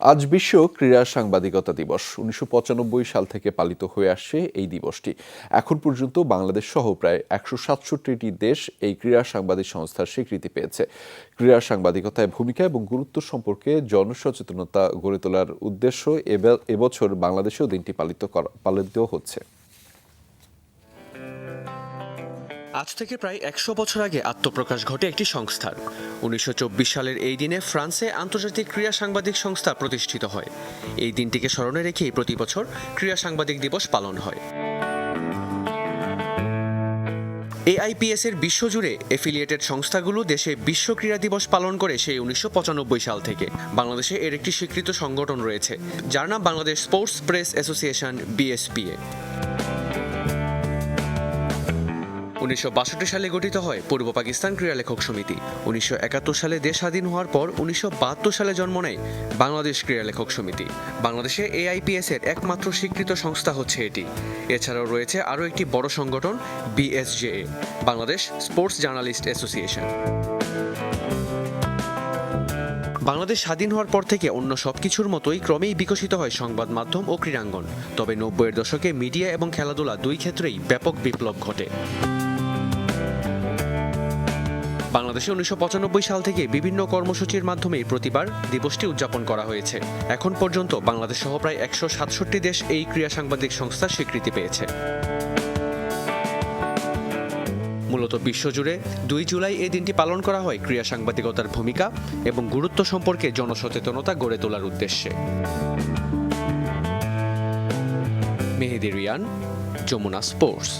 আজ বিশ্ব ক্রীড়া সাংবাদিকতা দিবস। উনিশশো পঁচানব্বই সাল থেকে পালিত হয়ে আসছে এই দিবসটি। এখন পর্যন্ত বাংলাদেশ সহ প্রায় একশো সাতষট্টিটি দেশ এই ক্রীড়া সাংবাদিক সংস্থার স্বীকৃতি পেয়েছে। ক্রীড়া সাংবাদিকতায় ভূমিকা এবং গুরুত্ব সম্পর্কে জনসচেতনতা গড়ে তোলার উদ্দেশ্য এবে- এবছর বাংলাদেশেও দিনটি পালিত পালিত হচ্ছে। আজ থেকে প্রায় একশো বছর আগে আত্মপ্রকাশ ঘটে একটি সংস্থার। উনিশশো চব্বিশ সালের এই দিনে ফ্রান্সে আন্তর্জাতিক ক্রীড়া সাংবাদিক সংস্থা প্রতিষ্ঠিত হয়। এই দিনটিকে স্মরণে রেখেই প্রতি বছর ক্রীড়া সাংবাদিক দিবস পালন হয়। এআইপিএস এর বিশ্বজুড়ে এফিলিয়েটেড সংস্থাগুলো দেশে বিশ্ব ক্রীড়া দিবস পালন করে সেই উনিশশো পঁচানব্বই সাল থেকে। বাংলাদেশে এর একটি স্বীকৃত সংগঠন রয়েছে, যার নাম Bangladesh sports press association, BSPA. উনিশশো বাষট্টি সালে গঠিত হয় পূর্ব পাকিস্তান ক্রীড়া লেখক সমিতি। উনিশশো একাত্তর সালে দেশ স্বাধীন হওয়ার পর উনিশশো বাহাত্তর সালে জন্ম নেয় বাংলাদেশ ক্রীড়া লেখক সমিতি। বাংলাদেশে এআইপিএস এর একমাত্র স্বীকৃত সংস্থা হচ্ছে এটি। এছাড়াও রয়েছে আরও একটি বড় সংগঠন, BSJA, Bangladesh sports journalist association. Bangladesh স্বাধীন হওয়ার পর থেকে অন্য সবকিছুর মতোই ক্রমেই বিকশিত হয় সংবাদ মাধ্যম ও ক্রীড়াঙ্গন। তবে নব্বইয়ের দশকে মিডিয়া এবং খেলাধুলা দুই ক্ষেত্রেই ব্যাপক বিপ্লব ঘটে। বাংলাদেশে উনিশশো পঁচানব্বই সাল থেকে বিভিন্ন কর্মসূচির মাধ্যমে প্রতিবার দিবসটি উদযাপন করা হয়েছে। এখন পর্যন্ত বাংলাদেশ সহ প্রায় একশো সাতষট্টি দেশ এই ক্রীড়া সাংবাদিক সংস্থার স্বীকৃতি পেয়েছে। মূলত বিশ্বজুড়ে দুই জুলাই এই দিনটি পালন করা হয় ক্রীড়া সাংবাদিকতার ভূমিকা এবং গুরুত্ব সম্পর্কে জনসচেতনতা গড়ে তোলার উদ্দেশ্যে। মেহেদি রিয়ান, যমুনা স্পোর্টস।